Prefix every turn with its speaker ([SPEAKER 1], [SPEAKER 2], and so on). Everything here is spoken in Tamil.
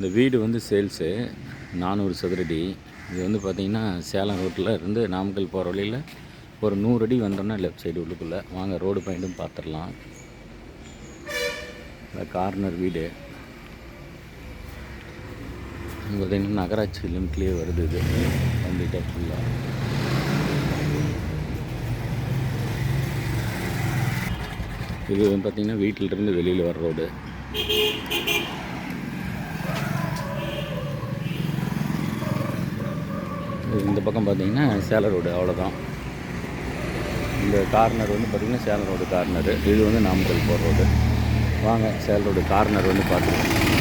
[SPEAKER 1] இந்த வீடு வந்து சேல்ஸு நானூறு சதுரடி. இது வந்து பார்த்திங்கன்னா சேலம் ரோட்டில் இருந்து நாமக்கல் போகிற வழியில் ஒரு நூறு அடி வந்தோம்னா லெஃப்ட் சைடு உள்ளுக்குள்ளே. வாங்க ரோடு பாயிண்ட்டும் பார்த்துடலாம் இந்த கார்னர் வீடு. பார்த்திங்கன்னா பார்த்தீங்கன்னா நகராட்சி லிமிட்லேயே வருது இது. கம்ப்ளீட்டாக ஃபுல்லாக இது வந்து பார்த்திங்கன்னா வீட்டிலிருந்து வெளியில் வர ரோடு. இந்த பக்கம் பார்த்தீங்கன்னா சேல ரோடு அவ்வளோதான் இந்த கார்னர் வந்து பார்த்திங்கன்னா சேல ரோடு கார்னரு இது வந்து நாமக்கல் போகிற ரோடு வாங்க சேல ரோடு கார்னர் வந்து பார்த்துருக்கோம்